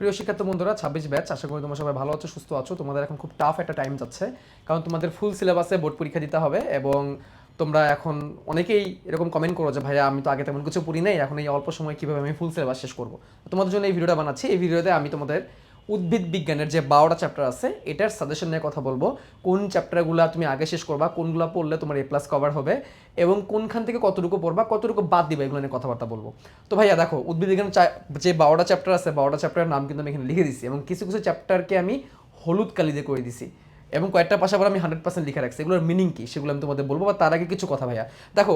প্রিয় শিক্ষার্থী বন্ধুরা, ছাব্বিশ ব্যাচ। আশা করি তোমরা সবাই ভালো আছো, সুস্থ আছো। তোমাদের এখন খুব টাফ একটা টাইম যাচ্ছে। কারণ তোমাদের ফুল সিলেবাসে বোর্ড পরীক্ষা দিতে হবে এবং তোমরা এখন অনেকেই এরকম কমেন্ট করো যে, ভাইয়া, আমি তো আগে তেমন কিছু পড়ি নাই, এখন এই অল্প সময় কীভাবে আমি ফুল সিলেবাস শেষ করব? তোমাদের জন্য এই ভিডিওটা বানাচ্ছি। এই ভিডিওতে আমি তোমাদের উদ্ভিদ বিজ্ঞানের যে বারোটা চ্যাপ্টার আছে, এটার সাজেশন নিয়ে কথা বলব। কোন চ্যাপ্টারগুলো তুমি আগে শেষ করবা, কোনগুলো পড়লে তোমার এ প্লাস কভার হবে, এবং কোনখান থেকে কতটুকু পড়বা, কতটুকু বাদ দিবা, এগুলো নিয়ে কথাবার্তা বলব। তো ভাইয়া, দেখো, উদ্ভিদ বিজ্ঞান যে বারোটা চ্যাপ্টার আছে, বারোটা চ্যাপ্টারের নাম কিন্তু আমি এখানে লিখে দিছি, এবং কিছু কিছু চ্যাপ্টারকে আমি হলুদ কালি দিয়ে করে দিছি, এবং কয়েকটা পাশাপাশি আমি হান্ড্রেড পার্সেন্ট লিখে রাখছি। এগুলোর মিনিং কি, সেগুলো আমি তোমাদের বলব, বা তার আগে কিছু কথা ভাইয়া। দেখো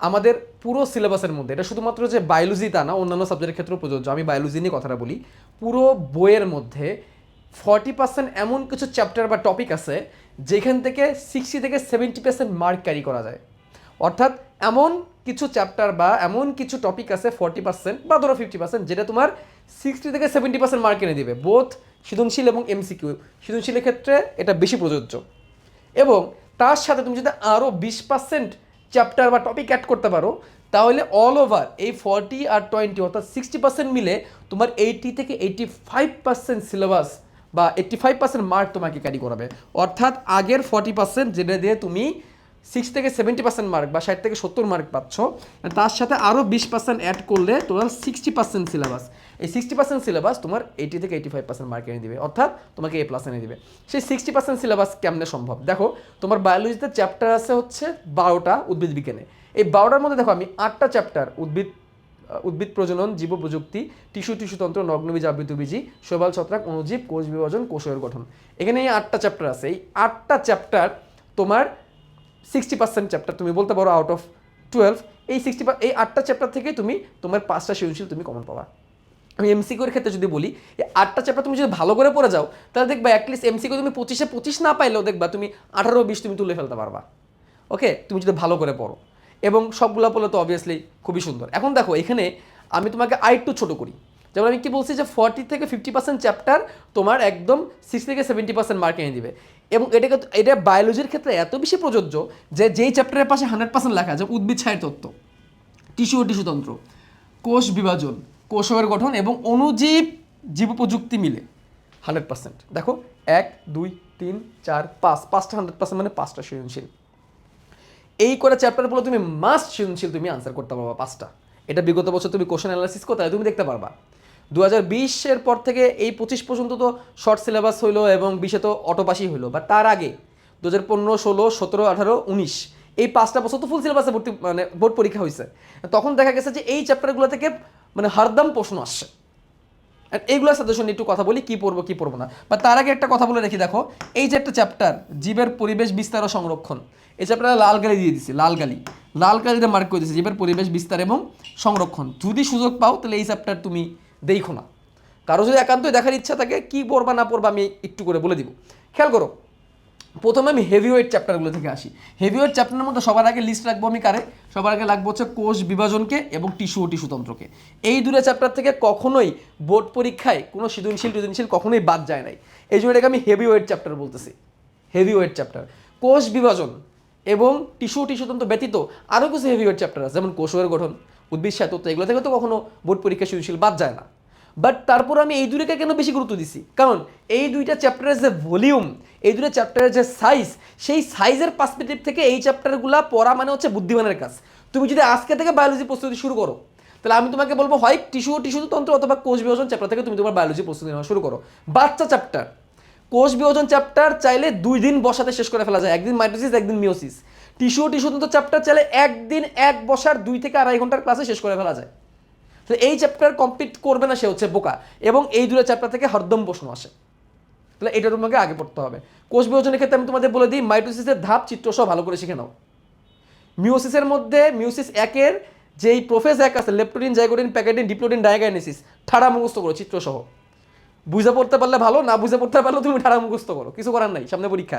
আমাদের পুরো সিলেবাসের মধ্যে, এটা শুধুমাত্র যে বায়োলজি তা না, অন্যান্য সাবজেক্টের ক্ষেত্রেও প্রযোজ্য, আমি বায়োলজি নিয়ে কথাটা বলি, পুরো বইয়ের মধ্যে ফর্টি পার্সেন্ট এমন কিছু চ্যাপ্টার বা টপিক আছে, যেখান থেকে সিক্সটি থেকে সেভেন্টি পার্সেন্ট মার্ক ক্যারি করা যায়। অর্থাৎ এমন কিছু চ্যাপ্টার বা এমন কিছু টপিক আছে ফর্টি পার্সেন্ট বা ধরো ফিফটি পার্সেন্ট যেটা তোমার সিক্সটি থেকে সেভেন্টি পার্সেন্ট মার্ক এনে দিবে বোথ সৃজনশীল এবং এমসিকিউ সৃজনশীলের ক্ষেত্রে এটা বেশি প্রযোজ্য। এবং তার সাথে তুমি যদি আরও বিশ পার্সেন্ট চ্যাপ্টার বা টপিক অ্যাড করতে পারো, তাহলে অল ওভার এই ফর্টি আর টোয়েন্টি অর্থাৎ সিক্সটি পার্সেন্ট মিলে তোমার এইটি থেকে এইটি ফাইভ পার্সেন্ট সিলেবাস বা এইট্টি ফাইভ পার্সেন্ট মার্ক তোমাকে ক্যারি করাবে। অর্থাৎ আগের ফর্টি পার্সেন্ট যেটা দিয়ে তুমি সিক্স থেকে সেভেন্টি পার্সেন্ট মার্ক বা ষাট থেকে সত্তর মার্ক পাচ্ছ। তার সাথে আরও বিশ পার্সেন্ট অ্যাড করলে টোটাল সিক্সটি পার্সেন্ট সিলেবাস এই সিক্সটি পার্সেন্ট সিলেবাস তোমার এইটি থেকে এইটি ফাইভ পার্সেন্ট মার্ক এনে দিবে। অর্থাৎ তোমাকে এ প্লাস এনে দিবে। সেই সিক্সটি পার্সেন্ট সিলেবাস কেমনে সম্ভব? দেখো, তোমার বায়োলজিতে চ্যাপ্টার আছে হচ্ছে বারোটা উদ্ভিদ বিজ্ঞানে। এই বারোটার মধ্যে দেখো আমি আটটা চ্যাপ্টার উদ্ভিদ উদ্ভিদ প্রজনন, জীব প্রযুক্তি, টিস্যু টিস্যুতন্ত্র নগ্নবীজ, আবৃতবীজি, শৈবাল, ছত্রাক, অণুজীব, কোষ বিভাজন কোষের গঠন। এখানে এই আটটা চ্যাপ্টার আছে। এই আটটা চ্যাপ্টার তোমার সিক্সটি পার্সেন্ট চ্যাপ্টার তুমি বলতে পারো আউট অফ টুয়েলভ এই সিক্সটি এই আটটা চ্যাপ্টার থেকে তুমি, তোমার পাঁচটা সৃজনশীল তুমি কমন পাবা। আমি এমসিকিউর ক্ষেত্রে যদি বলি, এই আটটা চ্যাপ্টার তুমি যদি ভালো করে পড়ে যাও, তাহলে দেখবা অ্যাটলিস্ট এমসিকিউ তুমি পঁচিশে পঁচিশ না পাইলেও দেখবা তুমি আঠারো বিশ তুমি তুলে ফেলতে পারবা। ওকে তুমি যদি ভালো করে পড়ো। এবং সবগুলো পড়লে তো অবভিয়াসলি খুবই সুন্দর। এখন দেখো, এখানে আমি তোমাকে আরেকটু ছোট করি। যেমন আমি কি বলছি যে ফর্টি থেকে ফিফটি পার্সেন্ট চ্যাপ্টার তোমার একদম সিক্স থেকে সেভেন্টি পার্সেন্ট মার্ক এনে দিবে। এবং এটাকে এটা বায়োলজির ক্ষেত্রে এত বেশি প্রযোজ্য যে যেই চ্যাপ্টারের পাশে হান্ড্রেড পার্সেন্ট লেখা আছে, উদ্ভিদ ছায়ের তত্ত্ব টিস্যু ও টিস্যুতন্ত্র কোষ বিভাজন কোষের গঠন এবং অণুজীব জীব প্রযুক্তি মিলে হান্ড্রেড পার্সেন্ট দেখো, এক, দুই, তিন, চার, পাঁচ, পাঁচটা হান্ড্রেড পার্সেন্ট মানে পাঁচটা সৃজনশীল। এই করে চ্যাপ্টারগুলো তুমি মাস্ট সৃজনশীল তুমি আনসার করতে পারবা পাঁচটা। এটা বিগত বছর তুমি কোশ্চেন অ্যানালাইসিস করতে তুমি দেখতে পারবা। দু বিশের পর থেকে এই পঁচিশ পর্যন্ত তো শর্ট সিলেবাস হইল এবং বিশে তো অটোপাসই হইল। বা তার আগে দু হাজার পনেরো, ষোলো, সতেরো, আঠারো, উনিশ, এই পাঁচটা বছর তো ফুল সিলেবাসে ভর্তি মানে বোর্ড পরীক্ষা হয়েছে তখন দেখা গেছে যে এই চ্যাপ্টারগুলো থেকে মানে হরদম প্রশ্ন আসছে। আর এইগুলোর সাজেশন একটু কথা বলি, কি পড়ব কি পড়ব না। বা তার আগে একটা কথা বলে রেখি, দেখো, এই যে একটা চ্যাপ্টার জীবের পরিবেশ বিস্তার ও সংরক্ষণ, এই চ্যাপ্টারে লাল গালি দিয়ে দিছি লাল গালি লাল গালিতে মার্ক করে দিয়েছি, জীবের পরিবেশ বিস্তার এবং সংরক্ষণ। যদি সুযোগ পাও, তাহলে এই চ্যাপ্টার তুমি দেখো না। কারও যদি একান্তই দেখার ইচ্ছা থাকে, কি পড়বা না পড়বা আমি একটু করে বলে দিব। খেয়াল করো, প্রথমে আমি হেভিওয়েট চ্যাপ্টারগুলো থেকে আসি। হেভিওয়েট চ্যাপ্টারের মধ্যে সবার আগে লিস্ট রাখব আমি কারে? সবার আগে লাগবো হচ্ছে কোষ বিভাজনকে এবং টিস্যু ও টিস্যুতন্ত্রকে এই দুটো চ্যাপ্টার থেকে কখনোই বোর্ড পরীক্ষায় কোনো সৃজনশীল সৃজনশীল কখনোই বাদ যায় নাই। এই জন্য এটাকে আমি হেভিওয়েট চ্যাপ্টার বলতেছি। হেভিওয়েট চ্যাপ্টার কোষ বিভাজন এবং টিস্যু টিস্যুতন্ত্র ব্যতীত আরও কিছু হেভিওয়েট চ্যাপ্টার আছে, যেমন কোষের গঠন উদ্ভিদ তত্ত্ব, এগুলো থেকে তো কখনো বোর্ড পরীক্ষা সৃজনশীল বাদ যায় না। বাট তারপর আমি এই দুটোকে কেন বেশি গুরুত্ব দিছি? কারণ এই দুইটা চ্যাপ্টারের যে ভলিউম এই দুটো চ্যাপ্টারের যে সাইজ সেই সাইজের পার্সপেক্টিভ থেকে এই চ্যাপ্টারগুলো পড়া মানে হচ্ছে বুদ্ধিমানের কাজ। তুমি যদি আজকে থেকে বায়োলজি প্রস্তুতি শুরু করো, তাহলে আমি তোমাকে বলব হয় টিস্যু টিস্যু তন্ত্র অথবা কোষ বিভাজন চ্যাপ্টার থেকে তুমি তোমার বায়োলজি প্রস্তুতি নেওয়া শুরু করো। বাচ্চা চ্যাপ্টার কোষ বিভাজন চ্যাপ্টার চাইলে দুই দিন বসাতে শেষ করে ফেলা যায়। একদিন মাইটোসিস একদিন মিওসিস টিস্যু টিস্যু তন্ত্র চ্যাপ্টার চাইলে একদিন এক বসার দুই থেকে আড়াই ঘণ্টার ক্লাসে শেষ করে ফেলা যায়। তো এই চ্যাপ্টার কমপ্লিট করবে না সে হচ্ছে বোকা, এবং এই দুটো চ্যাপ্টার থেকে হরদম প্রশ্ন আসে। তাহলে এটা তোমাকে আগে পড়তে হবে। কোষ বিভাজনের ক্ষেত্রে আমি তোমাদের বলে দিই, মাইটোসিসের ধাপ চিত্র সহ ভালো করে শিখে নাও। মিউসিসের মধ্যে মিউসিস একের যেই প্রোফেজ এক আছে লেপটোডিন জাইগোডিন প্যাকেটিন ডিপ্লোডিন ডায়াগাইনেসিস, ঠাড়া মুখস্থ করো চিত্র সহ বুঝে পড়তে পারলে ভালো, না বুঝে পড়তে পারলে তুমি ঠাড়া মুখস্থ করো, কিছু করার নাই, সামনে পরীক্ষা।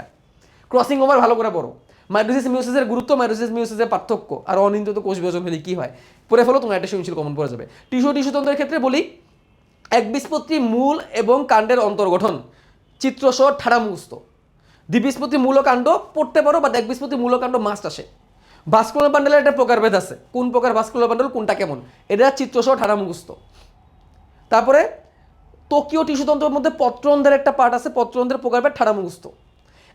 ক্রসিং ওভার ভালো করে পড়ো। মাইটোসিস মিওসিসের গুরুত্ব, মাইটোসিস মিওসিসের পার্থক্য আর অনিয়ন্ত্রিত কোষ বিভাজন হলে কি হয়? পরে ফেলো, তোমার একটা সৃজনশীল কমন পড়ে যাবে। টিস্যু, টিস্যুতন্ত্রের ক্ষেত্রে বলি একবীজপত্রী মূল এবং কাণ্ডের অন্তর্গঠন। চিত্রসহ ঠাড়া মুখস্থ দ্বিবীজপত্রী মূল কাণ্ড পড়তে পারো বা একবীজপত্রী মূল ও কাণ্ড মাস্ট আসে। ভাস্কুলার বান্ডেলের একটা প্রকারভেদ আছে। কোন প্রকার ভাস্কুলার বান্ডেল কোনটা কেমন? এটা চিত্রসহ ঠাড়া মুখস্থ তারপরে টোকিও টিস্যুতন্ত্রের মধ্যে পত্রন্ধ্রের একটা পার্ট আছে পত্রন্ধ্রের প্রকারভেদ ঠাড়া মুখস্থ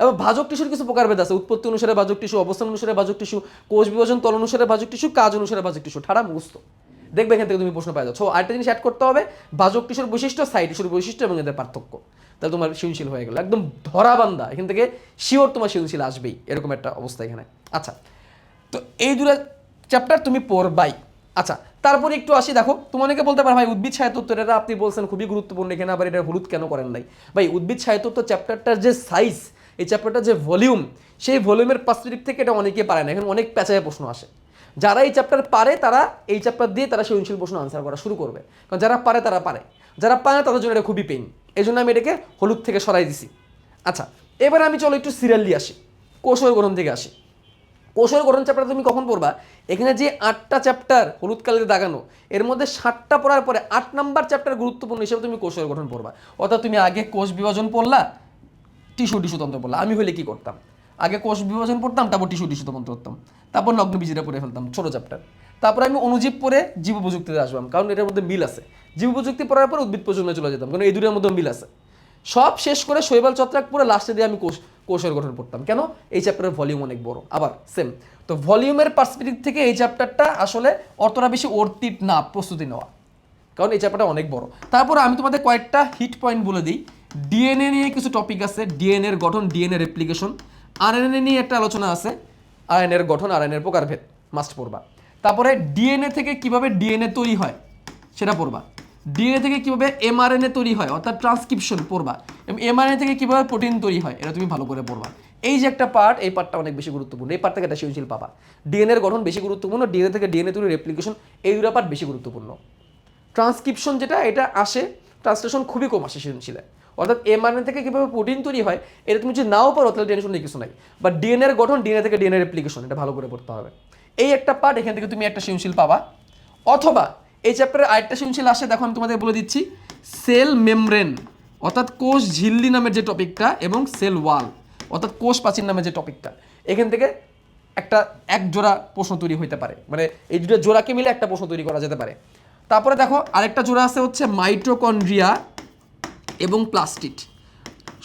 এবং ভাজক টিস্যুর কিছু প্রকারভেদ আছে। উৎপত্তি অনুসারে ভাজক টিস্যু, অবস্থান অনুসারে ভাজক টিস্যু, কোষ বিভাজন তল অনুসারে ভাজক টিস্যু, কাজ অনুসারে ভাজক টিস্যু। ঠাড়া মুখস্থ। দেখবে এখান থেকে তুমি প্রশ্ন পাই যাচ্ছ। আরেকটা জিনিস অ্যাড করতে হবে। ভাজক টিস্যুর বৈশিষ্ট্য সাইড টিস্যুর বৈশিষ্ট্য এবং এদের পার্থক্য। তাহলে তোমার সৃজনশীল হয়ে গেল। একদম ধরাবান্ধা। এখান থেকে শিওর তোমার সৃজনশীল আসবেই। এরকম একটা অবস্থা এখানে। আচ্ছা তো এই দুটো চ্যাপ্টার তুমি পড়বাই। আচ্ছা তারপরে একটু আসি। দেখো, তুমি অনেকে বলতে পারো, ভাই, উদ্ভিদ সাহিত্য এটা আপনি বলছেন খুবই গুরুত্বপূর্ণ। এখানে আবার এটা হলুদ কেন করেন নাই? ভাই, উদ্ভিদ সাহিত্য চ্যাপ্টারটার যে সাইজ এই চ্যাপ্টারটার যে ভলিউম সেই ভলিউমের পার্সপেক্টিভ থেকে এটা অনেকে পারে না। এখন অনেক প্যাচায় প্রশ্ন আসে। যারা এই চ্যাপ্টার পারে, তারা এই চ্যাপ্টার দিয়ে তারা সৃজনশীল প্রশ্ন আনসার করা শুরু করবে। কারণ যারা পারে, তারা পারে। যারা পারে তাদের জন্য এটা খুবই পেন এই জন্য আমি এটাকে হলুদ থেকে সরাই দিছি। আচ্ছা এবার আমি চলো একটু সিরিয়ালি আসি। কৌশল গ্রহণ থেকে আসি। কৌশল গঠন চ্যাপ্টার তুমি কখন পড়বা? এখানে যে আটটা চ্যাপ্টার হলুদ কালিতে দাগানো, এর মধ্যে সাতটা পড়ার পরে আট নাম্বার চ্যাপ্টার গুরুত্বপূর্ণ হিসেবে তুমি কৌশল গঠন পড়বা। অর্থাৎ তুমি আগে কোষ বিভাজন পড়লা টিস্যু টিস্যু তন্ত্র পড়লা আমি হলে কি করতাম? আগে কোষ বিভাজন পড়তাম, তারপর টিস্যু টিস্যু তন্ত্র পড়তাম। তারপর নগ্ন বীজিরা পড়ে ফেলতাম, ছোটো চ্যাপ্টার তারপর আমি অনুজীব পরে জীব প্রযুক্তিতে আসলাম কারণ এটার মধ্যে মিল আছে। জীব প্রযুক্তি পড়ার পর উদ্ভিদ প্রজন্মে চলে যেতাম, কারণ এই দুটোর মধ্যে মিল আছে। সব শেষ করে শৈবাল চত্রাক পরে লাস্টে দিয়ে আমি কোষ, কোষের গঠন পড়তাম। কেন? এই চ্যাপ্টারের ভলিউম অনেক বড়। আবার সেম তো ভলিউমের পার্সপেক্টিভ থেকে এই চ্যাপ্টারটা আসলে অতটা বেশি অর্থিত না, প্রস্তুতি নেওয়া। কারণ এই চ্যাপ্টারটা অনেক বড়। তারপর আমি তোমাদের কয়েকটা হিট পয়েন্ট বলে দিই। ডিএনএ নিয়ে কিছু টপিক আছে ডিএনএ এর গঠন ডিএনএ রেপ্লিকেশন আরএনএ নিয়ে একটা আলোচনা আছে আরএনএ এর গঠন আরএনএ এর প্রকারভেদ মাস্ট পড়বা তারপরে ডিএনএ থেকে কীভাবে ডিএনএ তৈরি হয় সেটা পড়বা ডিএনএ থেকে কীভাবে এমআরএনএ তৈরি হয় অর্থাৎ ট্রান্সক্রিপশন পড়বা এবং এমআরএনএ থেকে কীভাবে প্রোটিন তৈরি হয় এটা তুমি ভালো করে পড়বা এই যে একটা পার্ট এই পার্টটা অনেক বেশি গুরুত্বপূর্ণ এই পার্ট থেকে একটা সৃজনশীল পাবা ডিএনএ গঠন বেশি গুরুত্বপূর্ণ ডিএনএ থেকে ডিএনএ তৈরি রেপ্লিকেশন এই দুটো পার্ট বেশি গুরুত্বপূর্ণ ট্রান্সক্রিপশন যেটা এটা আসে ট্রান্সলেশন খুবই কম আসে সৃজনশীলে অর্থাৎ এমআরএনএ থেকে কীভাবে প্রোটিন তৈরি হয়, এটা তুমি যদি নাও পারো, তাহলে টেনশন কিছু নাই। বা ডিএনএর গঠন ডিএনএ থেকে ডিএনএ রেপ্লিকেশন এটা ভালো করে পড়তে হবে। এই একটা পার্ট এখান থেকে তুমি একটা সৃজনশীল পাবা। অথবা এই চ্যাপ্টারের আরেকটা সৃজনশীল আসে, দেখো আমি তোমাদের বলে দিচ্ছি সেল মেমব্রেন অর্থাৎ কোষ ঝিল্লি নামের যে টপিকটা এবং সেল ওয়াল অর্থাৎ কোষ প্রাচীর নামের যে টপিকটা এখান থেকে একটা এক জোড়া প্রশ্ন তৈরি হইতে পারে। মানে এই দুটো জোড়াকে মিলে একটা প্রশ্ন তৈরি করা যেতে পারে। তারপরে দেখো, আরেকটা জোড়া আছে হচ্ছে মাইটোকন্ড্রিয়া এবং প্লাস্টিড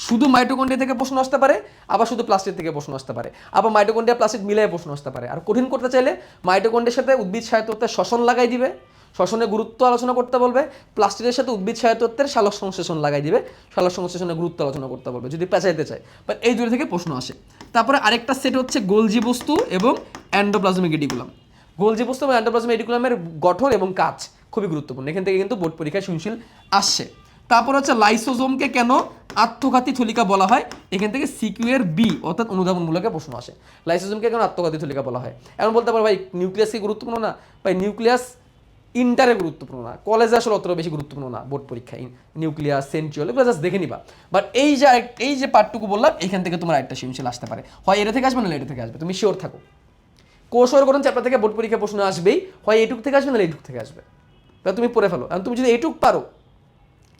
শুধু মাইটোকন্ড্রিয়া থেকে প্রশ্ন আসতে পারে, আবার শুধু প্লাস্টিক থেকে প্রশ্ন আসতে পারে। আবার মাইটোকন্ড্রিয়া প্লাস্টিক মিলিয়ে প্রশ্ন আসতে পারে। আর কঠিন করতে চাইলে মাইটোকন্ড্রিয়ার সাথে উদ্ভিদ সাহিত্যের শ্বসন লাগাই দিবে। শ্বসনের গুরুত্ব আলোচনা করতে বলবে। প্লাস্টিকের সাথে উদ্ভিদ সাহিত্যের সালোক সংশ্লেষণ লাগাই দিবে। সালোক সংশ্লেষণের গুরুত্ব আলোচনা করতে বলবে, যদি পেঁচাইতে চায়। বাট এই দুটো থেকে প্রশ্ন আসে। তারপরে আরেকটা সেট হচ্ছে গোলজি বস্তু এবং অ্যান্ডোপ্লাজমিক এডিকুলাম গোলজি বস্তু এবং অ্যান্ডোপ্লাজমিক এডিকুলামের গঠন এবং কাজ খুবই গুরুত্বপূর্ণ। এখান থেকে কিন্তু বোর্ড পরীক্ষায় সুশীল আসছে। তারপর হচ্ছে লাইসোজোমকে কেন আত্মঘাতী থলিকা বলা হয়? এখান থেকে সিকিউয়ের বি, অর্থাৎ অনুধাবনমূলক প্রশ্ন আসে। লাইসোজোমকে কেন আত্মঘাতী থলিকা বলা হয়? এমন বলতে পারো ভাই নিউক্লিয়াস কি গুরুত্বপূর্ণ না? ভাই, নিউক্লিয়াস ইন্টারে গুরুত্বপূর্ণ না। কলেজে আসলে অতটা বেশি গুরুত্বপূর্ণ না, বোর্ড পরীক্ষায় নিউক্লিয়াস, সেন্ট্রিওল, এগুলো জাস্ট দেখে নিবা। বাট এই যে এই যে পার্টটুকু বললাম, এখান থেকে তোমার একটা সৃজনশীল আসতে পারে। হয় এটা থেকে আসবে না এটা থেকে আসবে, তুমি শিওর থাকো। কৌশল করুন চ্যাপ্টার থেকে বোর্ড পরীক্ষা প্রশ্ন আসবেই, হয় এইটুক থেকে আসবে না এইটুক থেকে আসবে। তা তুমি পড়ে ফেলো। আর তুমি যদি এইটুক পারো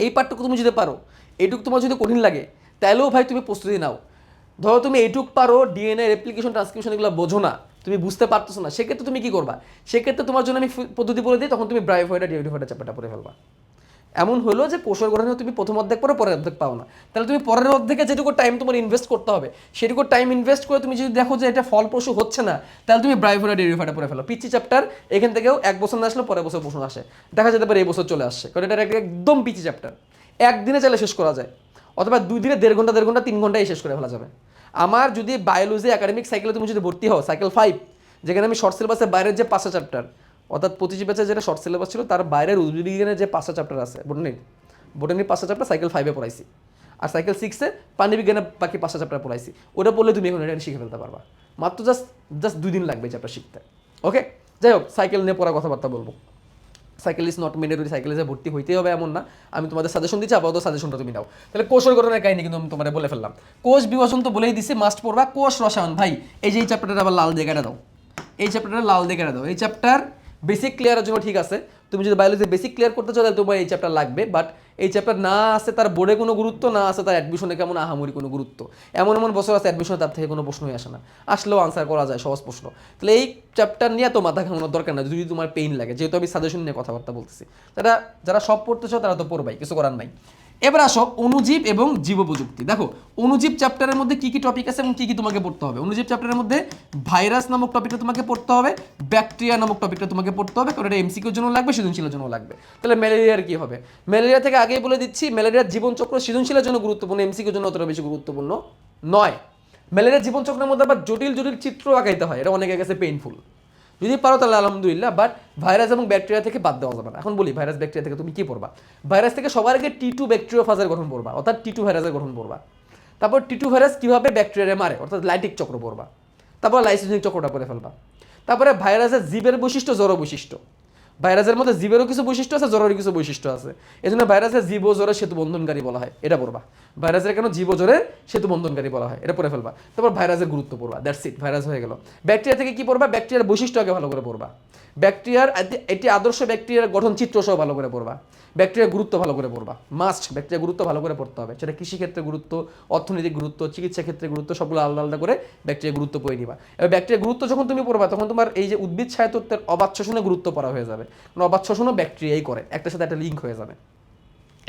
এই পার্টটুকু তুমি যদি পারো, এইটুকু তোমার যদি কঠিন লাগে তাহলেও ভাই তুমি প্রস্তুতি নাও। ধরো তুমি এইটুক পারো ডিএনএ রেপ্লিকেশন ট্রান্সক্রিপশন এগুলো বোঝো না, তুমি বুঝতে পারতেছো না, সেক্ষেত্রে তুমি কী করবা? সেক্ষেত্রে তোমার জন্য আমি পদ্ধতি বলে দিই, তখন তুমি ব্রাইফয়েডা ডিওডিফয়েডা চ্যাপ্টারটা পড়ে ফেলবা। এমন হলো যে কৌশল গঠনে তুমি প্রথম অর্ধেক পরে, পরের অর্ধেক পাও না। তাহলে তুমি পরের অর্ধেকে যেটুকু টাইম তোমার ইনভেস্ট করতে হবে, সেটুকু টাইম ইনভেস্ট করে তুমি যদি দেখো যে এটা ফলপ্রসূ হচ্ছে না, তাহলে তুমি ব্রাইফোরা ডেরিফাটা পড়ে ফেলো। পিচি চ্যাপ্টার এখান থেকেও এক বছর না আসলে পরের বছর প্রশ্ন আসে। দেখা যেতে পারে এই বছর চলে আসছে, কারণ এটা একটা একদম পিচি চ্যাপ্টার একদিনে চাইলে শেষ করা যায়, অথবা দুই দিনে দেড় ঘণ্টা দেড় ঘণ্টা, তিন ঘন্টায় শেষ করে ফেলা যাবে। আমার যদি বায়োলজি একাডেমিক সাইকেলে তুমি যদি ভর্তি হও সাইকেল ফাইভ যেখানে আমি শর্ট সিলেবাসের বাইরের যে পাঁচটা চ্যাপ্টার অর্থাৎ পঁচিশ ব্যাচে যেটা শর্ট সিলেবাস ছিল, তার বাইরের উদ্ভিদের যে পাঁচটা চ্যাপ্টার আছে বোটানির বোটানির পাঁচটা চ্যাপ্টার সাইকেল ফাইভে পড়াইছি। আর সাইকেল সিক্সে পানি বিজ্ঞানে বাকি পাঁচটা চ্যাপ্টার পড়াইছি। ওটা পড়লে তুমি এখন এটা শিখে ফেলতে পারবা। মাত্র জাস্ট জাস্ট দুই দিন লাগবে চ্যাপ্টার শিখতে। ওকে যাই হোক সাইকেল নিয়ে পড়া কথাবার্তা বলব। সাইকেল ইজ নট মেন্ডেটরি সাইকেলে যে ভর্তি হইতেই হবে এমন না। আমি তোমাদের সাজেশন দিচ্ছি, আপাতত সাজেশনটা তুমি নাও। তাহলে কোষের গঠনের কাহিনী কিন্তু আমি তোমার বলে ফেললাম। কোষ বিভাজন তো বলেই দিছি মাস্ট পড়বা। কোষ রসায়ন, ভাই, এই যে এই চ্যাপ্টারটা আবার লাল দেখাটা দাও। এই চ্যাপ্টারটা লাল দেখাটা দাও। এই চ্যাপ্টার বেসিক ক্লিয়ারের জন্য ঠিক আছে। তুমি যদি বায়োলজি বেসিক ক্লিয়ার করতে চাও, তাহলে তোমার এই চ্যাপ্টার লাগবে। বাট এই চ্যাপ্টার না আছে, তার বোর্ডে কোনো গুরুত্ব, না আছে, তার অ্যাডমিশনে কেমন আহামরি কোনো গুরুত্ব। এমন এমন বছর আছে অ্যাডমিশনে তার থেকে কোনো প্রশ্নই আসে না। আসলেও আনসার করা যায়, সহজ প্রশ্ন। তাহলে এই চ্যাপ্টার নিয়ে তো মাথা ঘামানোর দরকার না যদি তোমার পেইন লাগে। যেহেতু আমি সাজেশন নিয়ে কথাবার্তা বলতেছি। তারা যারা সব পড়তে চাও, তারা তো পড়বাই, কিছু করার নাই। এবার আসো অনুজীব এবং জীব প্রযুক্তি দেখো, অনুজীব চ্যাপ্টারের মধ্যে কি কি টপিক আছে এবং কি কি তোমাকে পড়তে হবে? অনুজীব চ্যাপ্টারের মধ্যে ভাইরাস নামক টপিকটা তোমাকে পড়তে হবে ব্যাকটেরিয়া নামক টপিকটা তোমাকে পড়তে হবে, কারণ এটা এমসিকিউর জন্য লাগবে, সৃজনশীলের জন্য লাগবে। তাহলে ম্যালেরিয়ার কি হবে? ম্যালেরিয়া থেকে আগেই বলে দিচ্ছি ম্যালেরিয়ার জীবনচক্র সৃজনশীলের জন্য গুরুত্বপূর্ণ এমসিকিউর জন্য অতটা বেশি গুরুত্বপূর্ণ নয়। ম্যালেরিয়ার জীবনচক্রের মধ্যে আবার জটিল জটিল চিত্র আঁকাইতে হয়, এটা অনেকের কাছে পেইনফুল যদি পারো তাহলে আলহামদুলিল্লাহ বাট ভাইরাস এবং ব্যাকটেরিয়া থেকে বাদ দেওয়া যাবে না। এখন বলি ভাইরাস ব্যাকটেরিয়া থেকে তুমি কি পড়বা? ভাইরাস থেকে সবার আগে টি টু ব্যাকটেরিয়া গঠন পড়বা, অর্থাৎ টি টু ভাইরাসের গঠন পড়বা। তারপর টি টু ভাইরাস কীভাবে ব্যাকটেরিয়া মারে, অর্থাৎ লাইটিক চক্র পড়বা। তারপর লাইসেন্সিং চক্রটা করে ফেলবা। তারপরে ভাইরাসের জীবের বৈশিষ্ট্য, জড় বৈশিষ্ট্য। ভাইরাসের মধ্যে জীবেরও কিছু বৈশিষ্ট্য আছে জ্বরের কিছু বৈশিষ্ট্য আছে। এই জন্য ভাইরাসের জীব ও জ্বরের সেতু বন্ধনকারী বলা হয়। এটা পড়বা। ভাইরাসের কেন জীব জ্বরে সেতু বন্ধনকারী বলা হয়? এটা পড়ে ফেলবা। তারপর ভাইরাসের গুরুত্ব পড়বা। দ্যাটস ইট ভাইরাস হয়ে গেল। ব্যাকটেরিয়া থেকে কি পড়বা? ব্যাকটেরিয়ার বৈশিষ্ট্য আগে ভালো করে পড়বা। ব্যাকটেরিয়ার এটি- আদর্শ ব্যাকটেরিয়ার গঠন চিত্র সহ ভালো করে পড়বা। ব্যাকটেরিয়ার গুরুত্ব ভালো করে পড়বা। মাস্ট ব্যাকটেরিয়ার গুরুত্ব ভালো করে পড়তে হবে। সেটা কৃষিক্ষেত্রে গুরুত্ব, অর্থনৈতিক গুরুত্ব, চিকিৎসা ক্ষেত্রে গুরুত্ব, সবগুলো আলাদা আলাদা করে ব্যাকটেরিয়ার গুরুত্ব পড়ে নিবা। এবার ব্যাকটেরিয়ার গুরুত্ব যখন তুমি পড়বা, তখন তোমার এই যে উদ্ভিদ ছায়াতত্ত্বের অবাধ শোষণে গুরুত্ব পড়া হয়ে যাবে। অবাধ শোষণও ব্যাকটেরিয়াই করে, একটার সাথে একটা লিঙ্ক হয়ে যাবে।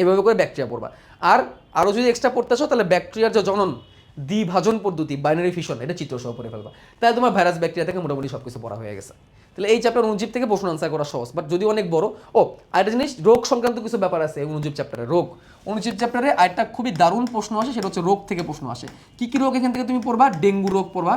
এভাবে করে ব্যাকটেরিয়া পড়বা। আর আরও যদি এক্সট্রা পড়তে চাও, তাহলে ব্যাকটেরিয়ার যে জনন, দ্বিভাজন পদ্ধতি বাইনারি ফিশন এটা চিত্র সহ পড়ে ফেলবা। তাই তোমার ভাইরাস ব্যাকটেরিয়া থেকে মোটামুটি সব কিছু পড়া হয়ে গেছে। তাহলে এই চ্যাপ্টার অনুজীব থেকে প্রশ্ন আনসার করা সহজ বাট যদি অনেক বড়, ও আরেকটা জিনিস, রোগ সংক্রান্ত কিছু ব্যাপার আছে অনুজীব চ্যাপ্টারে রোগ। অনুজীব চ্যাপ্টারে আরেকটা খুবই দারুণ প্রশ্ন আসে, সেটা হচ্ছে রোগ থেকে প্রশ্ন আসে। কি কি রোগ এখান থেকে তুমি পড়বা? ডেঙ্গু রোগ পড়বা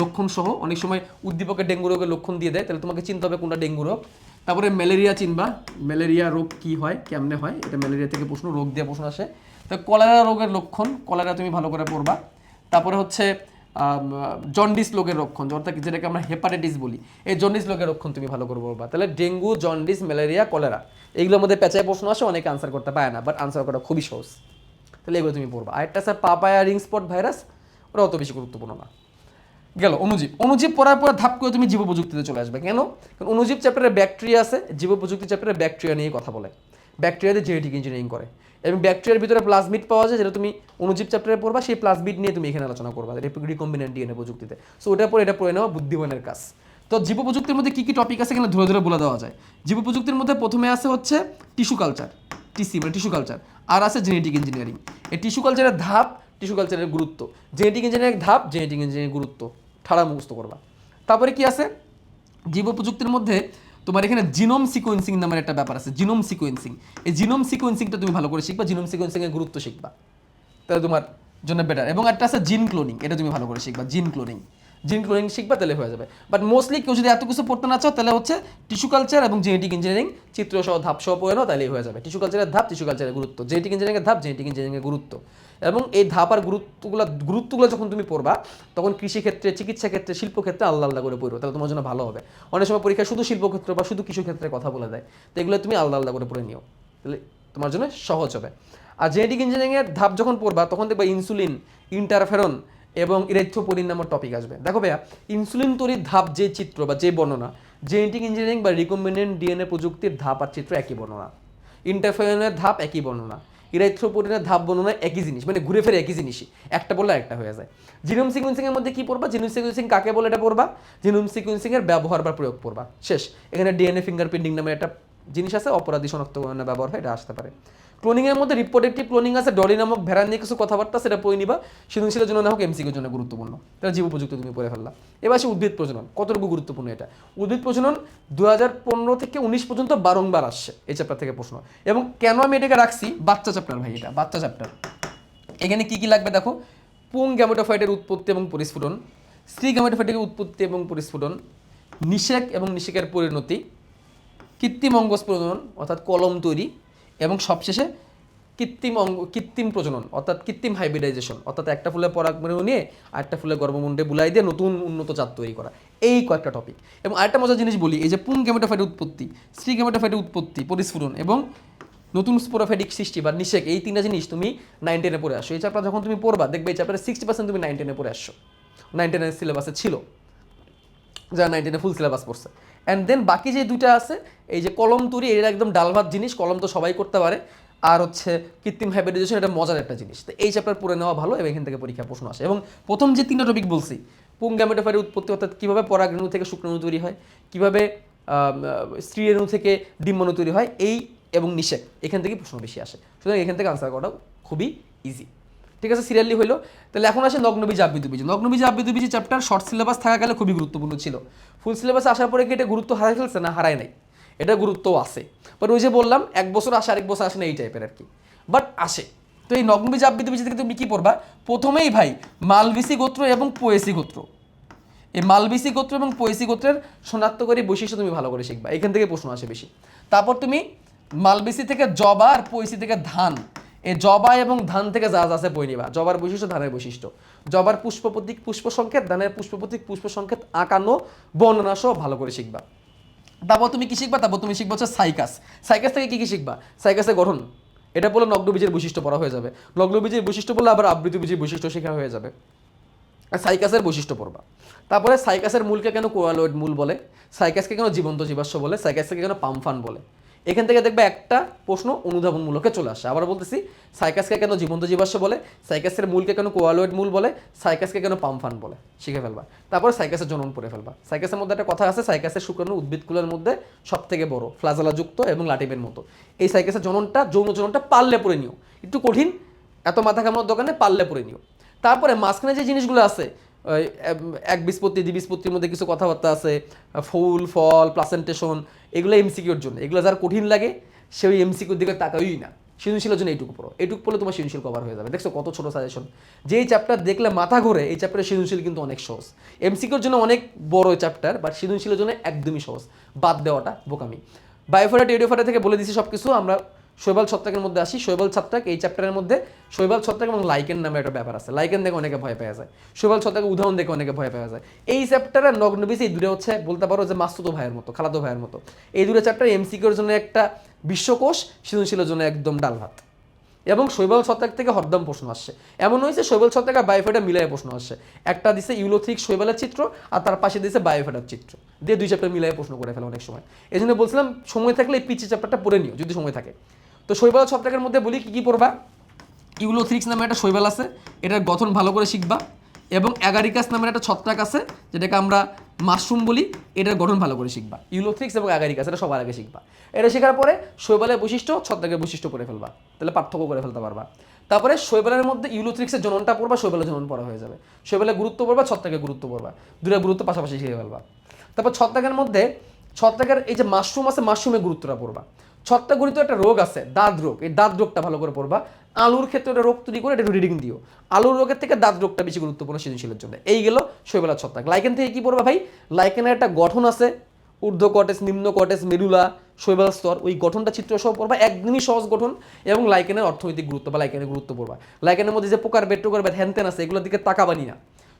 লক্ষণ সহ অনেক সময় উদ্দীপকের ডেঙ্গু রোগের লক্ষণ দিয়ে দেয়, তাহলে তোমাকে চিনতে হবে কোনটা ডেঙ্গু রোগ। তারপরে ম্যালেরিয়া চিনবা। ম্যালেরিয়া রোগ কি হয়, কেমনে হয়, এটা ম্যালেরিয়া থেকে প্রশ্ন, রোগ দিয়ে প্রশ্ন আসে। তো কলেরা রোগের লক্ষণ, কলেরা তুমি ভালো করে পড়বা। তারপরে হচ্ছে জন্ডিস রোগের লক্ষণ, অর্থাৎ যেটাকে আমরা হেপাটাইটিস বলি। এই জন্ডিস রোগের লক্ষণ তুমি ভালো করে পড়বা। তাহলে ডেঙ্গু, জন্ডিস, ম্যালেরিয়া, কলেরা, এইগুলোর মধ্যে পেঁচায় প্রশ্ন আসে, অনেকে আনসার করতে পারে না বাট আনসার করা খুবই সহজ। তাহলে এগুলো তুমি পড়বা। আরেকটা sir papaya ring spot virus ওরা অত বেশি গুরুত্বপূর্ণ না। গেল, অনুজীব। অনুজীব পড়ার পর ধাপ করে তুমি জীব প্রযুক্তিতে চলে আসবে। কেন? কারণ অনুজীব চ্যাপ্টারে ব্যাকটেরিয়া আছে জীব প্রযুক্তি চ্যাপ্টারে ব্যাকটেরিয়া নিয়ে কথা বলে। ব্যাকটেরিয়াতে জেনেটিক ইঞ্জিনিয়ারিং করে। এবং ব্যাকটেরিয়ার ভিতরে প্লাজমিড পাওয়া যায়, যেটা তুমি অনুজীব চ্যাপ্টারে পড়বা, সেই প্লাজমিড নিয়ে তুমি এখানে আলোচনা করবা রিকম্বিনেন্ট ডিএনএ প্রযুক্তিতে। সো ওটার পরে এটা পড়ে নেওয়া বুদ্ধিমানের কাজ। তো জীব প্রযুক্তির মধ্যে কী কী টপিক আছে এখানে ধরে ধরে বলে দেওয়া যায়। জীব প্রযুক্তির মধ্যে প্রথমে আছে হচ্ছে টিস্যু কালচার টিসি মানে টিস্যু কালচার আর আছে জেনেটিক ইঞ্জিনিয়ারিং এই টিস্যু কালচারের ধাপ টিস্যু কালচারের গুরুত্ব। জেনেটিক ইঞ্জিনিয়ারিং ধাপ জেনেটিক ইঞ্জিনিয়ারিং গুরুত্ব। ঠাড়া মুখস্থ করবা। তারপরে কি আছে? জীব প্রযুক্তির মধ্যে তোমার এখানে জিনোম সিকোয়েন্সিং নামের একটা ব্যাপার আছে, জিনোম সিকোয়েন্সিং এই জিনোম সিকোয়েন্সিংটা তুমি ভালো করে শিখবা, জিনোম সিকোয়েন্সিং এর গুরুত্ব শিখবা। তাহলে তোমার জন্য বেটার এবং একটা আছে জিন ক্লোনিং এটা তুমি ভালো করে শিখবা জিন ক্লোনিং জিন ক্লোনিং শিখবা তাহলে হয়ে যাবে। বাট মোস্টলি কেউ যদি এত কিছু পড়তে না চাও, তাহলে হচ্ছে টিস্যু কালচার এবং জেনেটিক ইঞ্জিনিয়ারিং চিত্র সহ ধাপ সহ পড়ে নাও তাহলেই হয়ে যাবে। টিস্যু কালচারের ধাপ টিস্যু কালচারের গুরুত্ব। জেনেটিক ইঞ্জিনিয়ারিংয়ের ধাপ জেনেটিক ইঞ্জিনিয়ারিংয়ের গুরুত্ব। এবং এই ধাপ আর গুরুত্বগুলো গুরুত্বগুলো যখন তুমি পড়বা, তখন কৃষিক্ষেত্রে চিকিৎসা ক্ষেত্রে শিল্পক্ষেত্রে আলাদা আলাদা করে পড়বে। তাহলে তোমার জন্য ভালো হবে। অনেক সময় পরীক্ষায় শুধু শিল্পক্ষেত্র বা শুধু কৃষিক্ষেত্রে কথা বলে দেয়। তো এগুলো তুমি আলাদা আলাদা করে পড়ে নিও। তাহলে তোমার জন্য সহজ হবে। আর জেনেটিক ইঞ্জিনিয়ারিংয়ের ধাপ যখন পড়বা, তখন দেখবা ইনসুলিন ইন্টারফেরন এবং ইরেথ্রোপোরিন নামের টপিক আসবে। দেখো ভাইয়া ইনসুলিন তৈরির ধাপ যে চিত্র বা যে বর্ণনা জেনেটিক ইঞ্জিনিয়ারিং বা রিকম্বিনেন্ট ডিএনএ প্রযুক্তির ধাপ আর চিত্র একই বর্ণনা। ইন্টারফেরনের ধাপ একই বর্ণনা ইরাইথ্রোপোরিনের ধাপ বর্ণনা একই জিনিস মানে ঘুরে ফিরে একই জিনিসই, একটা বললে একটা হয়ে যায়। জিনোম সিকুয়েন্সিং এর মধ্যে কি পড়বা? জিনোম সিকুয়েন্সিং কাকে বলে এটা পড়বা? জিনোম সিকুয়েন্সিং এর ব্যবহার বা প্রয়োগ পড়বা। শেষ, এখানে ডিএনএ ফিঙ্গারপ্রিন্টিং নামে একটা জিনিস আছে, অপরাধী শনাক্তকরণে ব্যবহার হয়, এটা আসতে পারে। ক্লোনিং এর মধ্যে রিপোর্টেটিভ ক্লোনিং আছে ডলি নামক ভেড়া নিয়ে কিছু কথাবার্তা, সেটা পড়ে নিবা। সৃজনশীলের জন্য না হোক এমসিকের জন্য গুরুত্বপূর্ণ। তাহলে জীব প্রযুক্তি তুমি পড়ে ফেললা। এবার আসে উদ্ভিদ প্রজনন, কতটুকু গুরুত্বপূর্ণ এটা? উদ্ভিদ প্রজনন দু হাজার পনেরো থেকে উনিশ পর্যন্ত বারংবার আসছে এই চ্যাপ্টার থেকে প্রশ্ন। এবং কেন আমি এটাকে রাখছি? বাচ্চা চ্যাপ্টার ভাই এটা, বাচ্চা চ্যাপ্টার এখানে কি কি লাগবে দেখো? পুং গ্যামেটোফাইটের উৎপত্তি এবং পরিস্ফুটন, স্ত্রী গ্যামেটোফাইটের উৎপত্তি এবং পরিস্ফুটন, নিষেক এবং নিষেকের পরিণতি, কৃত্রিম অঙ্গজ প্রজনন অর্থাৎ কলম তৈরি এবং সবশেষে কৃত্রিম অঙ্গ, কৃত্রিম প্রজনন, অর্থাৎ কৃত্রিম হাইব্রিডাইজেশন অর্থাৎ একটা ফুলের পরাগরেণু নিয়ে আরেকটা ফুলে গর্ভমুণ্ডে বুলাই দিয়ে নতুন উন্নত জাত তৈরি করা। এই কয়েকটা টপিক এবং আরেকটা মজার জিনিস বলি, এই যে পুং গ্যামেটোফাইটের উৎপত্তি, স্ত্রী গ্যামেটোফাইটের উৎপত্তি পরিস্ফুটন এবং নতুন স্পোরোফাইটিক সৃষ্টি বা নিষেক, এই তিনটা জিনিস তুমি নাইন টেনে পড়ে আসো। এই চ্যাপ্টার যখন তুমি পড়বা, দেখবে এই চ্যাপ্টারে সিক্সটি পার্সেন্ট তুমি নাইন টেনে পড়ে আসছো। নাইন টেনের সিলেবাসে ছিল। যারা নাইনটিনে ফুল সিলেবাস পড়ছে। অ্যান্ড দেন বাকি যে দুইটা আছে, এই যে কলম তৈরি, এর একদম ডালভাত জিনিস, কলম তো সবাই করতে পারে। আর হচ্ছে কৃত্রিম হাইব্রিডাইজেশন এটা মজার একটা জিনিস। তো এই চ্যাপ্টার পড়ে নেওয়া ভালো এবং এখান থেকে পরীক্ষা প্রশ্ন আসে। এবং প্রথম যে তিনটা টপিক বলছি পুংগ্যামেটোফাইটের উৎপত্তি, অর্থাৎ কীভাবে পরাগরেণু থেকে শুক্রাণু তৈরি হয়, কীভাবে স্ত্রী রেণু থেকে ডিম্বাণু তৈরি হয়, এই এবং নিষেক, এখান থেকে প্রশ্ন বেশি আসে। সুতরাং এখান থেকে আনসার করাটা খুবই ইজি ঠিক আছে সিরিয়ালি হইল। তাহলে এখন আসে নগ্নবীজ আবৃতবীজ নগ্নবীজ আবৃতবীজ চ্যাপ্টার শর্ট সিলেবাস থাকা গেলে খুবই গুরুত্বপূর্ণ ছিল। ফুল সিলেবাস আসার পরে কি এটা গুরুত্ব হারাই ফেলছে না হারায় নাই? এটা গুরুত্ব আছে। বাট ওই যে বললাম, এক বছর আসে আরেক বছর আসে না, এই টাইপের আর কি। বাট আসে। তো এই নগ্নবীজ আবৃতবীজ থেকে তুমি কি পড়বা? প্রথমেই ভাই, মালবিসি গোত্র এবং পোয়েসি গোত্র। এই মালবিসি গোত্র এবং পয়সি গোত্রের শনাক্তকারী বৈশিষ্ট্য তুমি ভালো করে শিখবা। এখান থেকে প্রশ্ন আসে বেশি। তারপর তুমি মালবিসি থেকে জবা আর পয়সি থেকে ধান। এই জবা এবং ধান থেকে যা আছে নিবা। জবার বৈশিষ্ট্য, ধানের বৈশিষ্ট্য। জবার পুষ্প প্রতীক, পুষ্প সংকেত, ধানের পুষ্প প্রতীক, পুষ্প সংকেত, আঁকানো, বর্ণনা সহ ভালো করে শিখবা। তারপর তুমি কি শিখবা? তারপর তুমি শিখবা হচ্ছে সাইকাস। সাইকাস থেকে কি কি শিখবা? সাইকাসের গঠন। এটা বলে নগ্নবীজের বৈশিষ্ট্য পড়া হয়ে যাবে। নগ্নবীজের বৈশিষ্ট্য বললে আবার আবৃত্তি বীজের বৈশিষ্ট্য শেখা হয়ে যাবে। সাইকাসের বৈশিষ্ট্য পড়বা। তারপরে সাইকাসের মূলকে কেন কোয়ালয়েড মূল বলে? সাইকাসকে কেন জীবন্ত জীবাশ্ম বলে? সাইকাসকে কেন পামফান বলে? এখান থেকে দেখবে একটা প্রশ্ন অনুধাবনমূলকে চলে আসে। আবার বলতেছি, সাইকাসকে কেন জীবন্ত জীবাশ্য বলে? সাইকাসের মূলকে কেন কোয়ালয়েড মূল বলে? সাইকাসকে কেন পামফান বলে? শিখে ফেলবা। তারপরে সাইকাসের জনন পড়ে ফেলবা। সাইকাসের মধ্যে একটা কথা আছে, সাইকাসের শুক্রাণু উদ্ভিদকুলের মধ্যে সব থেকে বড়, ফ্লাজালাযুক্ত এবং লাটিমের মতো। এই সাইকাসের জননটা, যৌন জননটা পারলে পড়ে নিও। একটু কঠিন, এত মাথা কামানোর দোকানে পারলে পড়ে নিও। তারপরে মাঝখানে যে জিনিসগুলো আছে এক বিস্পত্তি দ্বিবীজপত্তির মধ্যে কিছু কথাবার্তা আছে ফুল, ফল, প্লাসেন্টেশন, এগুলো এমসিকিউর জন্য। এগুলো যার কঠিন লাগে, সে ওই এমসিকিউর দিকে তাকাই না। সৃজনশীলের জন্য এইটুকু পড়ো। এইটুকু পড়লে তোমার সৃজনশীল কভার হয়ে যাবে। দেখছ কত ছোট সাজেশন যেই চ্যাপ্টার দেখলে মাথা ঘুরে, এই চ্যাপ্টারের সৃজনশীল কিন্তু অনেক সহজ। এমসিকিউর জন্য অনেক বড় চ্যাপ্টার বাট সৃজনশীলের জন্য একদমই সহজ। বাদ দেওয়াটা বোকামি। বায়োফারা টেডিওফারা থেকে বলে দিছি সব কিছু আমরা শৈবাল ছত্রাকের মধ্যে আসি, শৈবাল ছত্রাক এই চ্যাপ্টারের মধ্যে শৈবাল ছত্রাক এবং লাইকেন নামে একটা ব্যাপার আছে। লাইকেন দেখে অনেকে ভয় পাওয়া যায়। শৈবাল ছত্রাকের উদাহরণ দেখে অনেকে ভয় পাওয়া যায়। এই চ্যাপ্টারের নগ্নবিস এই দূরে হচ্ছে বলতে পারো যে মাস্তুতো ভাইয়ের মতো, খালাতো ভাইয়ের মতো। এই দুটো চ্যাপ্টার এমসিকিউর জন্য একটা বিশ্বকোষ, সৃজনশীলের জন্য একদম ডাল ভাত। এবং শৈবাল ছত্রাক থেকে হরদম প্রশ্ন আসছে। এমন হয়েছে শৈবাল ছত্রাক আর বায়োফেটা মিলাই প্রশ্ন আসছে। একটা দিছে ইউলোথিক শৈবালের চিত্র আর তার পাশে দিছে বায়োফেটার চিত্র। দিয়ে দুই চ্যাপ্টার মিলাই প্রশ্ন করে ফেলে অনেক সময়। এই জন্য বলছিলাম, সময় থাকলে এই পিচি চ্যাপ্টারটা পড়ে নিও, যদি সময় থাকে। তো শৈবাল ছত্রাকের মধ্যে বলি কি কি পড়বা? ইউলোথ্রিক্স নামে একটা শৈবাল আছে, এটার গঠন ভালো করে শিখবা। এবং অ্যাগারিকাস নামের একটা ছত্রাক আছে, যেটাকে আমরা মাশরুম বলি, এটার গঠন ভালো করে শিখবা। ইউলোথ্রিক্স এবং অ্যাগারিকাস, এটা সবার আগে শিখবা। এটা শেখার পরে শৈবালের বৈশিষ্ট্য, ছত্রাকের বৈশিষ্ট্য করে ফেলবা। তাহলে পার্থক্য করে ফেলতে পারবা। তারপরে শৈবালের মধ্যে ইউলোথ্রিক্সের জননটা পড়বা, শৈবালের জনন পড়া হয়ে যাবে। শৈবালের গুরুত্ব পড়বা, ছত্রাকের গুরুত্ব পড়বা। দুটা গুরুত্ব পাশাপাশি শিখে ফেলবা। তারপর ছত্রাকের মধ্যে, ছত্রাকের এই যে মাশরুম আছে, মাশরুমের গুরুত্বটা পড়বা। ছত্রাকজনিত একটা রোগ আছে, দাঁত রোগ। এই দাঁত রোগটা ভালো করে পড়বা। আলুর ক্ষেত্রে একটা রোগ তৈরি করে এটা রিডিং দিও। আলুর রোগের থেকে দাঁত রোগটা বেশি গুরুত্বপূর্ণ সৃজনশীলের জন্য। এই গেল শৈবালা ছত্রাক। লাইকেন থেকে কি পড়বা ভাই? লাইকেনের একটা গঠন আছে, ঊর্ধ্ব কটেজ নিম্ন কটেজ মেরুলা শৈবাল স্তর। ওই গঠনটা চিত্র সহ পড়বা, একদমই সহজ গঠন এবং লাইকেনের অর্থনৈতিক গুরুত্ব বা লাইকেনের গুরুত্ব পড়বা। লাইকেনের মধ্যে যে পোকার বেড টোকার বেদ হ্যানতেন আছে, এগুলোর দিকে তাকাবানি না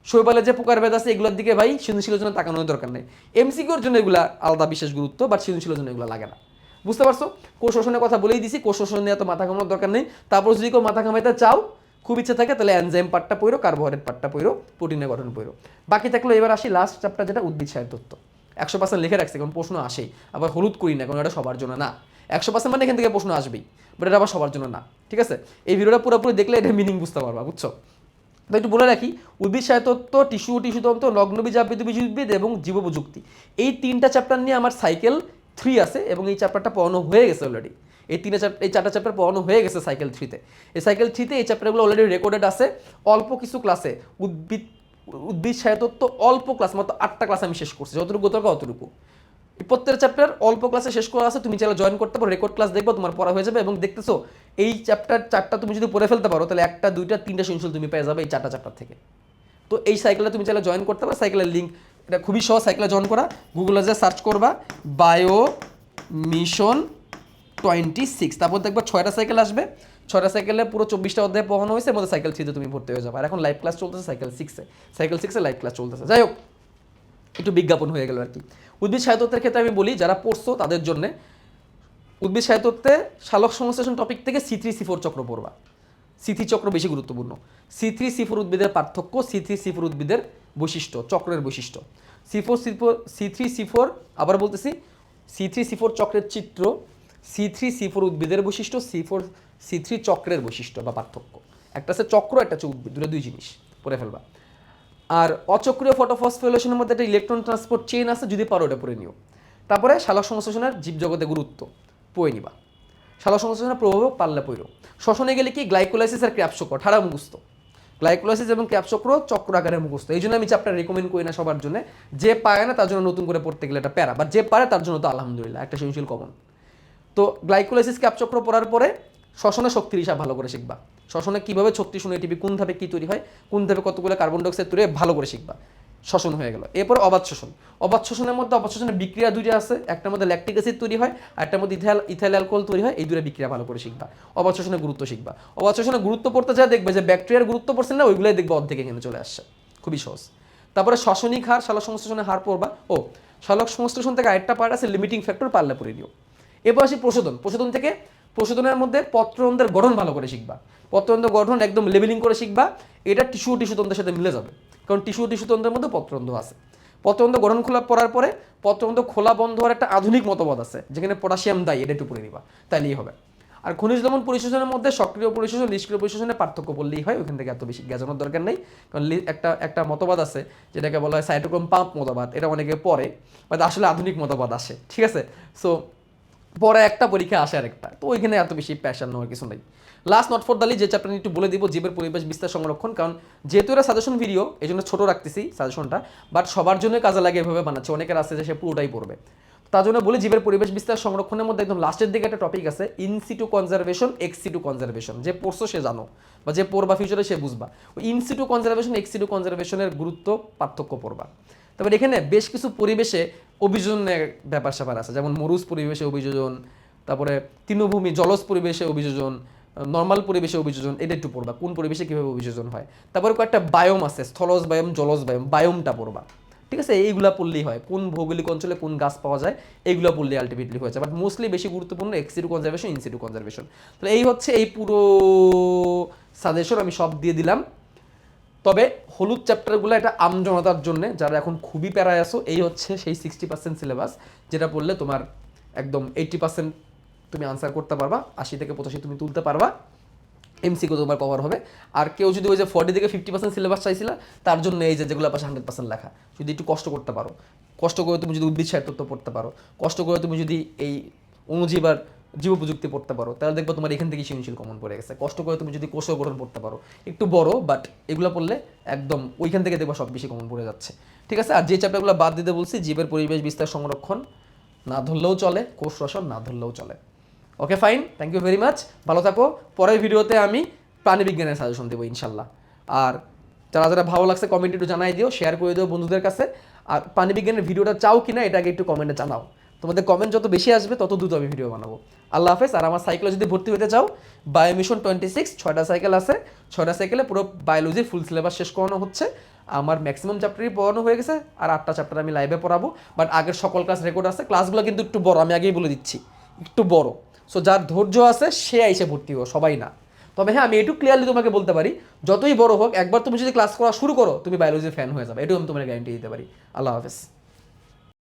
শৈবালের যে পোকার বেদ আছে, এগুলোর দিকে ভাই সৃজনশীলের জন্য তাকানোর দরকার নেই। এমসিকিউর জন্য এগুলা আলাদা বিশেষ গুরুত্ব বা সৃজনশীলের জন্য এগুলো লাগে না। বুঝতে পারছ? কোষ শোষণের কথা বলেই দিছি, কোষ শোষণ নিয়ে এত মাথা ঘামানোর দরকার নেই। তারপর যদি কেউ মাথা ঘামাইতে চাও, খুব ইচ্ছে থাকে, তাহলে এনজাইম পার্টটা পড়ো কার্বোহাইড্রেট পার্টটা পড়ো প্রোটিনের গঠন পড়ো বাকি থাকল এবার আসি লাস্ট চ্যাপ্টার যেটা উদ্ভিদ সাহেব তত্ত্ব। একশো পার্সেন্ট লিখে রাখছি, কারণ প্রশ্ন আসেই। আবার হলুদ করি না, কারণ এটা সবার জন্য না। একশো পার্সেন্ট মানে এখান থেকে প্রশ্ন আসবেই বাট এটা আবার সবার জন্য না, ঠিক আছে? এই ভিডিওটা পুরোপুরি দেখলে এটা মিনিং বুঝতে পারবা, বুঝছ? তো একটু বলে রাখি, উদ্ভিদ সাহিত্যত্ব টিস্যু টিস্যুতন্ত্র নগ্নবীজ আবৃতবীজ, উদ্ভিদ এবং জীব প্রযুক্তি এই তিনটা চ্যাপ্টার নিয়ে আমার সাইকেল থ্রি আছে এবং এই চ্যাপ্টারটা পড়ানো হয়ে গেছে অলরেডি এই তিনটা চ্যাপ্টার এই চারটা চ্যাপ্টার পড়ানো হয়ে গেছে সাইকেল থ্রিতে এই সাইকেল থ্রিতে এই চ্যাপ্টারগুলো অলরেডি রেকর্ডেড আছে। অল্প কিছু ক্লাসে উদ্ভিদ উদ্ভিদ সাহিত্যত্ব অল্প ক্লাস মাত্র আটটা ক্লাস আমি শেষ করছি। যতটুকু দরকার অতটুকু। প্রত্যেকটা চ্যাপ্টার অল্প ক্লাসে শেষ করা আছে। তুমি চাইলে জয়েন করতে পারো রেকর্ড ক্লাস দেখব, তোমার পড়া হয়ে যাবে এবং দেখতেছো, এই চ্যাপ্টার চারটা তুমি যদি পড়ে ফেলতে পারো, তাহলে একটা, দুইটা, তিনটা সৃজনশীল তুমি পেয়ে যাবে এই চারটা চ্যাপ্টার থেকে। তো এই সাইকেলে তুমি চাইলে জয়েন করতে পারো। সাইকেলের লিঙ্ক এটা খুবই সহজ সাইকেলে জয়েন করা গুগলে যে সার্চ করবা বায়ো মিশন টোয়েন্টি সিক্স তারপর দেখবা ছয়টা সাইকেল আসবে। ছয়টা সাইকেলে পুরো চব্বিশটা অধ্যায় পড়ানো হয়েছে, মধ্যে সাইকেল থ্রিতে তুমি ভর্তি হয়ে যাবে। আর এখন লাইভ ক্লাস চলতেছে, সাইকেল সিক্সে সাইকেল সিক্সে লাইভ ক্লাস চলতেছে। যাই হোক, একটু বিজ্ঞাপন হয়ে গেল আর কি। উদ্ভিদ সাহিত্যের ক্ষেত্রে আমি বলি, যারা পড়ছো তাদের জন্য, উদ্ভিদ সাহিত্যতে শালক সংশ্লেষণ টপিক থেকে সি থ্রি সি ফোর চক্র পড়বা। সি থ্রি চক্র বেশি গুরুত্বপূর্ণ। সি থ্রি সি ফোর উদ্ভিদের পার্থক্য সি থ্রি সি ফোর উদ্ভিদের বৈশিষ্ট্য, চক্রের বৈশিষ্ট্য। C four C four C three C four আবার বলতেছি সি থ্রি সি ফোর চক্রের চিত্র সি থ্রি সি ফোর উদ্ভিদের বৈশিষ্ট্য সি ফোর সি থ্রি চক্রের বৈশিষ্ট্য বা পার্থক্য। একটা আছে চক্র, একটা হচ্ছে উদ্ভিদ, দুটো দুই জিনিস, পড়ে ফেলবা। আর অচক্রীয় ফটোফসফোলেশনের মধ্যে একটা ইলেকট্রন ট্রান্সপোর্ট চেইন আছে, যদি পারো ওটা পড়ে নিও। তারপরে শালক সংশ্লেষণের জীবজগতে গুরুত্ব, পড়ে নিবা। শালক সংশ্লেষণের প্রভাব পারলে পড়ো শ্বসনে গেলে কি গ্লাইকোলাইসিস আর ক্র্যাপচক্র ঠাড়া মুখস্থ গ্লাইকোলাইসিস এবং ক্যাপচক্র চক্র আকারে মুখস্থ। এই জন্য আমি চ্যাপ্টার রেকমেন্ড করি না সবার জন্য। যে পায় না তার জন্য নতুন করে পড়তে গেলে এটা প্যারা। বা যে পারে তার জন্য তো আলহামদুলিল্লাহ, একটা সৃজনশীল কমন তো গ্লাইকোলাইসিস ক্যাপচক্র পড়ার পরে শ্বসনে শক্তির হিসাব ভালো করে শিখবা। শ্বসনে কীভাবে শক্তি শুনে টিভি কোন ধাপে কী তৈরি হয়, কোন ধাপে কতগুলো কার্বন ডাইঅক্সাইড তৈরি ভালো করে শিখবা। শ্বসন হয়ে গেল। এরপর অবাধ শোষণ অবাধ শোষণের মধ্যে অবাধ শোষণের বিক্রিয়া দুইটা আছে। একটার মধ্যে ল্যাকটিক অ্যাসিড তৈরি হয় আর একটার মধ্যে ইথাইল ইথাইল অ্যালকোহল তৈরি হয়। এই দুটো বিক্রিয়া ভালো করে শিখবা। অবাধ শোষণের গুরুত্ব শিখবা। অবাধ শোষণের গুরুত্ব পড়তে যা দেখবে যে ব্যাকটেরিয়ার গুরুত্ব পড়ছে না, ওইগুলোই দেখবে অর্ধেক এখানে চলে আসছে। খুবই সহজ। তারপরে শ্বসনিক হার, শালক সংশ্লেষণের হার পড়বা। ও, শালক সংশ্লেষণ থেকে আরেকটা পার্ট আছে লিমিটিং ফ্যাক্টর পারলে পড়ে দিও এরপর আসি প্রশোধন। প্রশোধন থেকে প্রশোধনের মধ্যে পত্রন্ত্রের গঠন ভালো করে শিখবা। পত্রন্ত্র গঠন একদম লেভেলিং করে শিখবা। এটা টিস্যু টিস্যু টিস্যুতন্ত্রের সাথে মিলে যাবে। কারণ টিস্যু টিস্যুতন্ত্রের মধ্যে পত্রন্ধ্র আছে। পত্রন্ধ্র গঠন খোলা পড়ার পরে পত্রন্ধ্র খোলা বন্ধ হওয়ার একটা আধুনিক মতবাদ আছে, যেখানে পটাশিয়াম দায়ী, এটা একটু পড়ে নিবা, তাইলেই হবে। আর খনিজ লবণ পরিশোষণের মধ্যে সক্রিয় পরিশোষণ নিষ্ক্রিয় পরিশোষণের পার্থক্য বললেই হয় ওখান থেকে এত বেশি জ্ঞানের দরকার নেই। কারণ একটা একটা মতবাদ আছে, যেটাকে বলা হয় সাইটোক্রোম পাম্প মতবাদ, এটা অনেকে পড়ে বাট আসলে আধুনিক মতবাদ আসে, ঠিক আছে? সো পরে একটা পরীক্ষা আসে আরেকটা। তো ওইখানে এত বেশি প্যাশন নেওয়ার কিছু নেই। লাস্ট নট ফর দালি যে চ্যাপ্টার একটু বলে দিব, জীবের পরিবেশ বিস্তার সংরক্ষণ, কারণ যেহেতু এটা সাজেশন ভিডিও এই জন্য ছোটো রাখতেছি সাজেশনটা বাট সবার জন্য কাজে লাগে এভাবে বানাচ্ছে। অনেকের আছে যে সে পুরোটাই পড়বে। তার জন্য বলি, জীবের পরিবেশ বিস্তার সংরক্ষণের মধ্যে একদম লাস্টের দিকে একটা টপিক আছে ইনসিটু কনজারভেশন এক্সিটু কনজারভেশন যে পড়ছো সে জানো, বা যে পড়বা ফিউচারে সে বুঝবা। ওই ইনসিটু কনজারভেশন এক্সিটু কনজারভেশনের গুরুত্ব, পার্থক্য পড়বা। তারপর এখানে বেশ কিছু পরিবেশে অভিযোজনের ব্যাপার স্যাপার আছে, যেমন মরুজ পরিবেশে অভিযোজন তারপরে তৃণভূমি জলজ পরিবেশে অভিযোজন নর্মাল পরিবেশে অভিযোজন, এটা একটু পড়বা, কোন পরিবেশে কীভাবে অভিযোজন হয়। তারপরে কয়েকটা বায়োম আছে, স্থলজ বায়োম জলজ বায়োম বায়োমটা পড়বা। ঠিক আছে? এইগুলা পড়লেই হয়। কোন ভৌগোলিক অঞ্চলে কোন গাছ পাওয়া যায়, এইগুলো পড়লে আলটিমেটলি হয়েছে বাট মোস্টলি বেশি গুরুত্বপূর্ণ এক্সিটু কনজারভেশন ইনসিটু কনজারভেশন তাহলে এই হচ্ছে এই পুরো সাজেশন আমি সব দিয়ে দিলাম। তবে হলুদ চ্যাপ্টারগুলো এটা আমজনতার জন্য, যারা এখন খুবই প্যারায় আসো এই হচ্ছে সেই সিক্সটি পার্সেন্ট সিলেবাস যেটা পড়লে তোমার একদম এইটটি পার্সেন্ট তুমি আনসার করতে পারবা, আশি থেকে পঁচাশি তুমি তুলতে পারবা এমসিকিউ তোমার কভার হবে। আর কেউ যদি ওই যে ফর্টি থেকে ফিফটি পার্সেন্ট সিলেবাস চাইছিল, তার জন্য এই যে যেগুলো পাশে হান্ড্রেড পার্সেন্ট লেখা, যদি একটু কষ্ট করতে পারো। কষ্ট করে তুমি যদি উদ্ভিদ সাহিত্য পড়তে পারো, কষ্ট করে তুমি যদি এই অনুজীব আর জীব প্রযুক্তি পড়তে পারো, তাহলে দেখব তোমার এখান থেকে সৃজনশীল কমন পড়ে গেছে। কষ্ট করে তুমি যদি কোষীয় গঠন পড়তে পারো, একটু বড় বাট এগুলো পড়লে একদম ওইখান থেকে দেখব সব বেশি কমন পড়ে যাচ্ছে। ঠিক আছে? আর যে চ্যাপ্টারগুলো বাদ দিতে বলছি, জীবের পরিবেশ বিস্তার সংরক্ষণ না ধরলেও চলে, কোষ রসন না ধরলেও চলে। Okay fine thank you very much ভালো থাকো। পরের ভিডিওতে আমি প্রাণীবিজ্ঞানের সাজেশন দেবো, ইনশাল্লাহ। আর যারা যারা ভালো লাগছে কমেন্ট একটু জানাই দিও শেয়ার করে দিও বন্ধুদের কাছে। আর প্রাণীবিজ্ঞানের ভিডিওটা চাও কিনা, এটা আগে একটু কমেন্টে জানাও। তোমাদের কমেন্ট যত বেশি আসবে, তত দ্রুত আমি ভিডিও বানাবো। আল্লাহ হাফেজ। আর আমার সাইকেলে যদি ভর্তি হতে চাও বায়োমিশন টোয়েন্টি সিক্স ছয়টা সাইকেল আছে। ছয়টা সাইকেলে পুরো বায়োলজির ফুল সিলেবাস শেষ করানো হচ্ছে। আমার ম্যাক্সিমাম চ্যাপ্টারই পড়ানো হয়ে গেছে, আর আটটা চ্যাপ্টার আমি লাইভে পড়াবো। বাট আগের সকল ক্লাস রেকর্ড আছে। ক্লাসগুলো কিন্তু একটু বড়, আমি আগেই বলে দিচ্ছি। একটু বড়। সো যার ধৈর্য আছে, সে এসে ভর্তি হো সবাই না। তবে হ্যাঁ আমি একটু ক্লিয়ারলি তোমাকে বলতে পারি, যতই বড় হোক, একবার তুমি যদি ক্লাস করা শুরু করো, তুমি বায়োলজির ফ্যান হয়ে যাবে। এটাও আমি তোমার গ্যারান্টি দিতে পারি। আল্লাহ হাফেজ।